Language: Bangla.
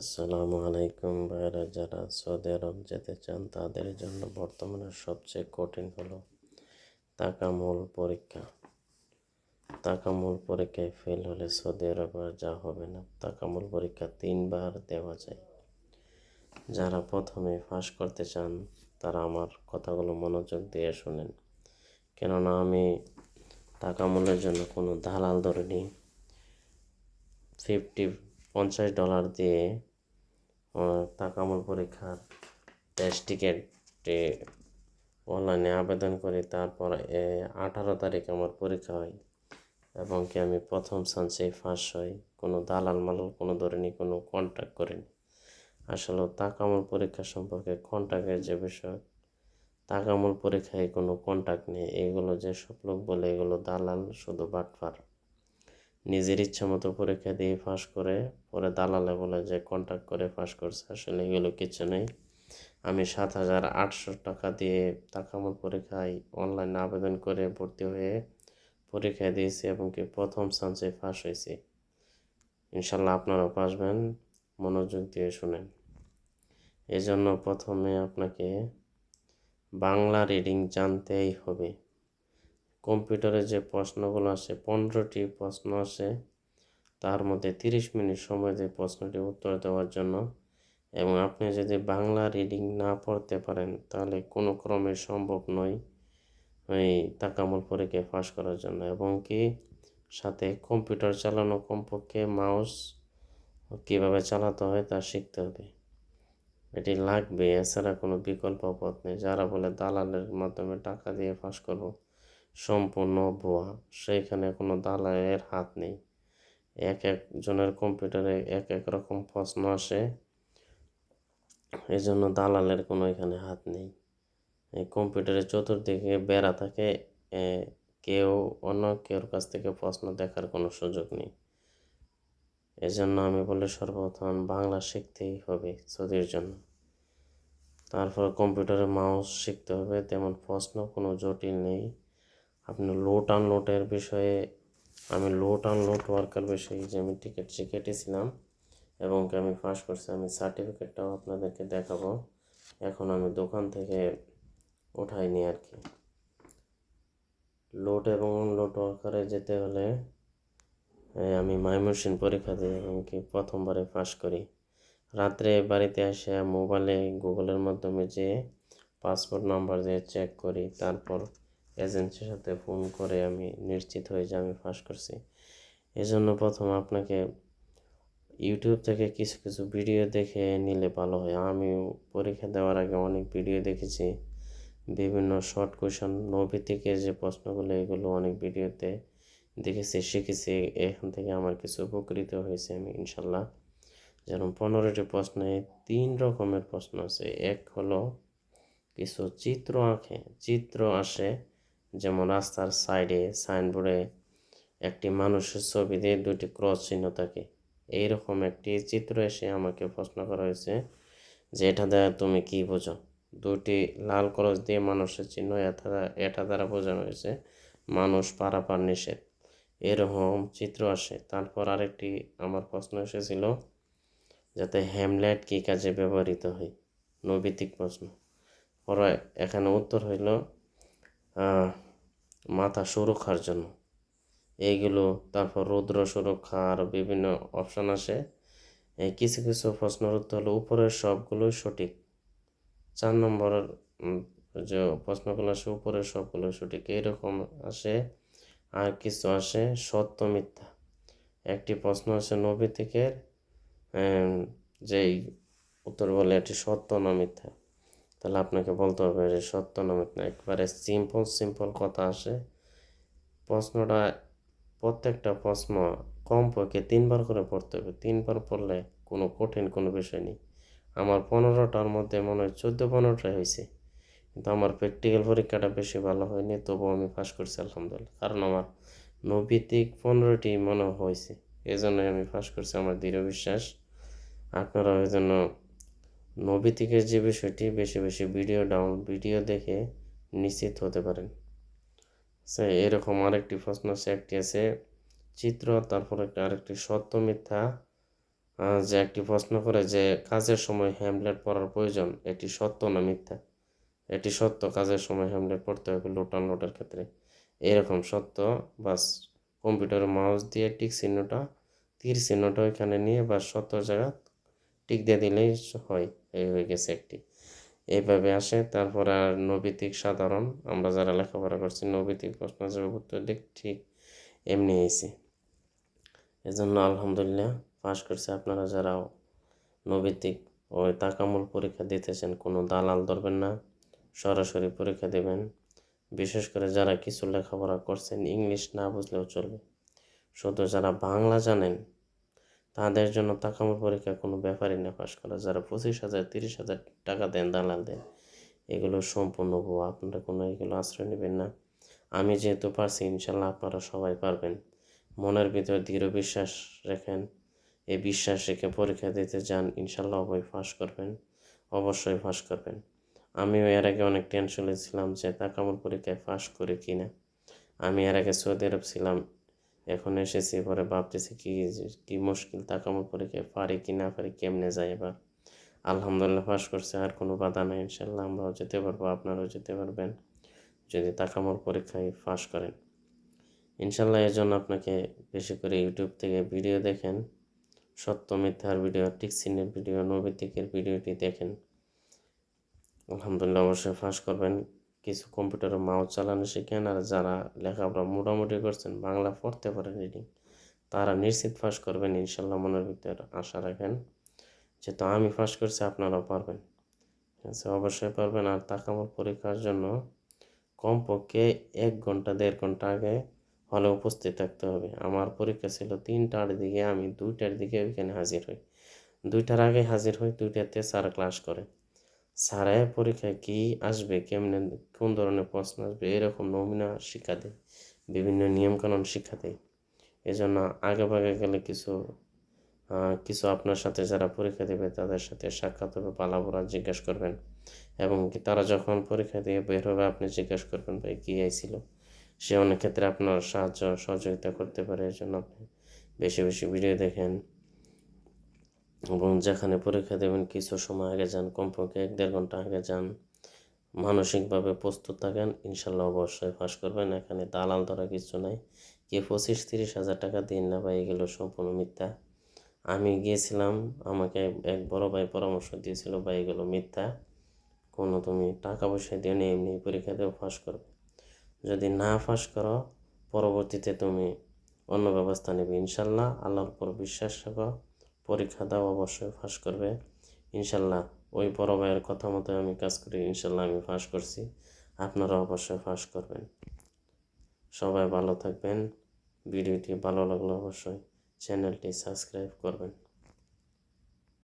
আসসালামু আলাইকুম ভাইরা, যারা সৌদি আরব যেতে চান তাদের জন্য বর্তমানে সবচেয়ে কঠিন হলো তাকামূল পরীক্ষা। তাকামূল পরীক্ষায় ফেল হলে সৌদি আরব আর যা হবে না, তাকামূল পরীক্ষা তিনবার দেওয়া যায়। যারা প্রথমে ফাঁস করতে চান, তারা আমার কথাগুলো মনোযোগ দিয়ে শোনেন। কেননা আমি তাকামূলের জন্য কোনো দালাল ধরিনি। ফিফটি পঞ্চাশ ডলার দিয়ে তাকামুল পরীক্ষার টেস্ট টিকেটে অনলাইনে আবেদন করি তারপর আঠারো তারিখ আমার পরীক্ষা হয় এবং কি আমি প্রথম চান্সেই ফাঁস হই। কোনো দালাল মালাল, কোনো ধরনের কোনো কন্ট্যাক্ট করিনি। আসলে তাকামল পরীক্ষা সম্পর্কে কন্ট্যাক্টের যে বিষয় তাকামল পরীক্ষায় কোনো কন্ট্যাক্ট নেই। এগুলো যেসব লোক বলে, এগুলো দালাল, শুধু বাটফার নিজের ইচ্ছা মতো পরীক্ষা দিয়ে ফাঁস করে পরে দালালে বলে যে কন্ট্যাক্ট করে ফাঁস করছে। আসলে এগুলো কিছু নেই। আমি সাত হাজার আটশো টাকা দিয়ে তাকামল পরীক্ষায় অনলাইনে আবেদন করে ভর্তি হয়ে পরীক্ষা দিয়েছি এবং কি প্রথম চান্সে ফাঁস হয়েছি। ইনশাল্লাহ আপনারাও পাসবেন মনোযোগ দিয়ে শুনেন। এজন্য প্রথমে আপনাকে বাংলা রিডিং জানতেই হবে। কম্পিউটারে যে প্রশ্নগুলো আসে, পনেরোটি প্রশ্ন আসে, তার মধ্যে তিরিশ মিনিট সময় দিয়ে প্রশ্নটি উত্তর দেওয়ার জন্য। এবং আপনি যদি বাংলা রিডিং না পড়তে পারেন, তাহলে কোনো ক্রমে সম্ভব নয় ওই তাকামল পরীক্ষায় ফাঁস করার জন্য। এবং কি? সাথে কম্পিউটার চালানো কমপক্ষে মাউস কীভাবে চালাতে হয় তা শিখতে হবে। এটি লাগবে, এছাড়া কোনো বিকল্প পথ নেই। যারা বলে দালালের মাধ্যমে টাকা দিয়ে ফাঁস করব সম্পূর্ণ ভুয়া। সেইখানে কোনো দালালের হাত নেই। এক একজনের কম্পিউটারে এক এক রকম প্রশ্ন আসে। এই জন্য দালালের কোনো এখানে হাত নেই। এই কম্পিউটারের চতুর্দিকে বেড়া থাকে। কেউ অন্য কেউর কাছ থেকে প্রশ্ন দেখার কোনো সুযোগ নেই। এজন্য আমি বলি সর্বপ্রথম বাংলা শিখতেই হবে সৌদির জন্য। তারপর কম্পিউটারে মাউস শিখতে হবে। তেমন প্রশ্ন কোনো জটিল নেই। আপনি লোড আনলোডের বিষয়ে, আমি লোড আনলোড ওয়ার্কার বিষয়ে যে আমি টিকিট কেটেছিলাম এবং আমি পাস করছি, আমি সার্টিফিকেটটাও আপনাদেরকে দেখাবো। এখন আমি দোকান থেকে উঠাইনি আর কি। লোড এবং লোড ওয়ার্কারে যেতে হলে আমি মাইমোশিন পরীক্ষা দিই এবং কি প্রথমবারে পাস করি। রাত্রে বাড়িতে এসে মোবাইলে গুগলের মাধ্যমে যে পাসপোর্ট নাম্বার দিয়ে চেক করি, তারপর এজেন্সির সাথে ফোন করে আমি নিশ্চিত হয়ে যে আমি ফাঁস করছি। এজন্য প্রথম আপনাকে ইউটিউব থেকে কিছু কিছু ভিডিও দেখে নিলে ভালো হয়। আমি পরীক্ষা দেওয়ার আগে অনেক ভিডিও দেখেছি। বিভিন্ন শর্ট কোয়েশন নবী থেকে যে প্রশ্নগুলো, এগুলো অনেক ভিডিওতে দেখেছি, শিখেছি। এখান থেকে আমার কিছু উপকৃত হয়েছে আমি, ইনশাল্লাহ। যেমন পনেরোটি প্রশ্নে তিন রকমের প্রশ্ন আছে। এক হলো কিছু চিত্র আঁকে। চিত্র আসে যেমন রাস্তার সাইডে সাইনবোর্ডে একটি মানুষের ছবি দিয়ে দুটি ক্রস চিহ্ন থাকে। এইরকম একটি চিত্র এসে আমাকে প্রশ্ন করা হয়েছে যে, এটা দ্বারা তুমি কি বোঝো? দুটি লাল ক্রস দিয়ে মানুষের চিহ্ন এটা এটা দ্বারা বোঝানো হয়েছে, মানুষ পারাপার নিষেধ। এরকম চিত্র আসে। তারপর আরেকটি আমার প্রশ্ন এসেছিল যাতে হ্যামলেট কী কাজে ব্যবহৃত হয়? নৈবিত্তিক প্রশ্ন। পরে এখানে উত্তর হইল মাথা সুরক্ষার জন্য। এইগুলো তারপর রৌদ্র সুরক্ষা আরও বিভিন্ন অপশান আসে। কিছু কিছু প্রশ্নের উত্তর হলো, উপরের সবগুলোই সঠিক। চার নম্বরের যে প্রশ্নগুলো আসে, উপরের সবগুলো সঠিক। এইরকম আসে, আর কিছু আসে, সত্য মিথ্যা। একটি প্রশ্ন আসে নবী থেকে যেই উত্তর বলে এটি সত্য না মিথ্যা। তাহলে আপনাকে বলতে হবে যে সত্য না একবারে সিম্পল সিম্পল কথা আসে। প্রশ্নটা, প্রত্যেকটা প্রশ্ন কমপক্ষে তিনবার করে পড়তে হবে। তিনবার পড়লে কোনো কঠিন কোনো বিষয় নেই। আমার পনেরোটার মধ্যে মনে হয় চোদ্দ, পনেরোটাই হয়েছে। কিন্তু আমার প্র্যাকটিক্যাল পরীক্ষাটা বেশি ভালো হয়নি, তবুও আমি পাস করছি, আলহামদুলিল্লাহ। কারণ আমার নৈতিক পনেরোটি মনে হয়েছে। এই জন্যই আমি পাস করছি, আমার দৃঢ় বিশ্বাস। আপনারা ওই জন্য নৈতিকের যে বিষয়টি, বেশি বেশি ভিডিও ডাউন ভিডিও দেখে নিশ্চিত হতে পারেন। সে এরকম আরেকটি প্রশ্ন আছে, একটি আছে, চিত্র, তারপর একটা আরেকটি সত্য মিথ্যা যে একটি প্রশ্ন করে যে কাজের সময় হ্যামলেট পড়ার প্রয়োজন, এটি সত্য না মিথ্যা? এটি সত্য, কাজের সময় হ্যামলেট পড়তে হবে লোড আনলোডের ক্ষেত্রে। এরকম সত্য, বাস কম্পিউটারে মাউস দিয়ে টিক চিহ্নটা, তীর চিহ্নটা ওইখানে নিয়ে বা সত্য জায়গা টিক দিয়ে দিলেই হয়, এই হয়ে গেছে একটি। এইভাবে আসে, তারপর আর নৈতিক সাধারণ, আমরা যারা লেখাপড়া করছি নৈতিক প্রশ্ন হিসেবে উত্তর দিক ঠিক এমনি এসে এজন্য আলহামদুলিল্লাহ পাশ করছে। আপনারা যারা নৈতিক ওই তাকামূল পরীক্ষা দিতেছেন, কোনো দালাল ধরবেন না, সরাসরি পরীক্ষা দেবেন। বিশেষ করে যারা কিছু লেখাপড়া করছেন, ইংলিশ না বুঝলেও চলবে। শুধু যারা বাংলা জানেন তাদের জন্য তাকামূল পরীক্ষা কোনো ব্যাপারই না পাশ করা। যারা পঁচিশ হাজার, তিরিশ হাজার টাকা দেন, দালাল দেন, এগুলো সম্পূর্ণ ভুয়া। আপনারা কোনো এগুলো আশ্রয় নেবেন না। আমি যেহেতু পারছি, ইনশাল্লাহ আপনারা সবাই পারবেন। মনের ভিতরে দৃঢ় বিশ্বাস রেখেন। এই বিশ্বাস রেখে পরীক্ষা দিতে যান, ইনশাল্লাহ অবশ্যই ফাঁস করবেন, অবশ্যই ফাঁস করবেন। আমিও এর আগে অনেক টেনশনে ছিলাম যে তাকামুল পরীক্ষায় ফাঁস করি কি না আমি এর আগে সৌদি আরব ছিলাম এখন এসেছি পরে ভাবতেছি কি কি মুশকিল তাকামুল পরীক্ষায় পারি কি না পারি, কেমনে যায় এবার? আলহামদুলিল্লাহ ফাঁস করছে, আর কোনো বাধা নাই ইনশাল্লাহ আমরাও যেতে পারব, আপনারাও যেতে পারবেন। যদি তাকামুল পরীক্ষায় ফাঁস করেন। ইনশাল্লাহ এর জন্য আপনাকে বেশি করে ইউটিউব থেকে ভিডিও দেখেন। সত্য মিথ্যার ভিডিও টিকসিনের ভিডিও, নৈতিকের ভিডিওটি দেখেন। আলহামদুলিল্লাহ অবশ্যই ফাঁস করবেন। কিছু কম্পিউটারে মাউস চালানো শেখেন আর যারা লেখাপড়া মোটামুটি করছেন, বাংলা পড়তে পারেন রিডিং তারা নিশ্চিত ফাঁস করবেন ইনশাল্লাহ মনের ভিতরে আশা রাখেন। যেহেতু আমি ফাঁস করছি, আপনারাও পারবেন। আছে অবশ্যই পারবেন আর তাকামল পরীক্ষার জন্য কমপক্ষে এক ঘণ্টা, দেড় ঘণ্টা আগে হলে উপস্থিত থাকতে হবে। আমার পরীক্ষা ছিল তিনটার দিকে, আমি দুইটার দিকে ওইখানে হাজির হই। দুইটার আগে হাজির হই, দুইটাতে স্যার ক্লাস করে। স্যারে পরীক্ষায় কী আসবে? কেমনে, কোন ধরনের প্রশ্ন আসবে? এরকম নমুনা শিক্ষা দেয়, বিভিন্ন নিয়মকানুন শিক্ষা দেয়। এজন্য আগে ভাগে গেলে কিছু কিছু আপনার সাথে যারা পরীক্ষা দেবে, তাদের সাথে সাক্ষাৎ হবে পালাবোরা জিজ্ঞেস করবেন। এবং কি তারা যখন পরীক্ষা দিয়ে বের হবে, আপনি জিজ্ঞেস করবেন, ভাই, কী আইছিল? সে অনেক ক্ষেত্রে আপনার সাহায্য, সহযোগিতা করতে পারে। এর জন্য আপনি বেশি বেশি ভিডিও দেখেন। এবং যেখানে পরীক্ষা দেবেন কিছু সময় আগে যান, কমপক্ষে এক দেড় ঘণ্টা আগে যান। মানসিকভাবে প্রস্তুত থাকেন, ইনশাল্লাহ অবশ্যই ফাঁস করবেন। এখানে দালাল ধরা কিছু নাই। কে পঁচিশ, তিরিশ হাজার টাকা দিন না ভাই, এগুলো সম্পূর্ণ মিথ্যা। আমি গিয়েছিলাম, আমাকে এক বড় ভাই পরামর্শ দিয়েছিল, ভাই, এগুলো মিথ্যা। কোনো তুমি টাকা পয়সা দিয়ে নিয়ে এমনি পরীক্ষা দেও ফাঁস করবে। যদি না ফাঁস করো, পরবর্তীতে তুমি অন্য ব্যবস্থা নেবে। ইনশাল্লাহ আল্লাহর উপর বিশ্বাস রাখো। পরীক্ষা দাও, অবশ্যই ফাঁস করবে। ইনশাল্লাহ, ওই বড় ভাইয়ের কথা মতো আমি কাজ করি, ইনশাল্লাহ আমি ফাঁস করছি। আপনারা অবশ্যই ফাঁস করবেন। সবাই ভালো থাকবেন। ভিডিওটি ভালো লাগলে অবশ্যই চ্যানেলটি সাবস্ক্রাইব করবেন।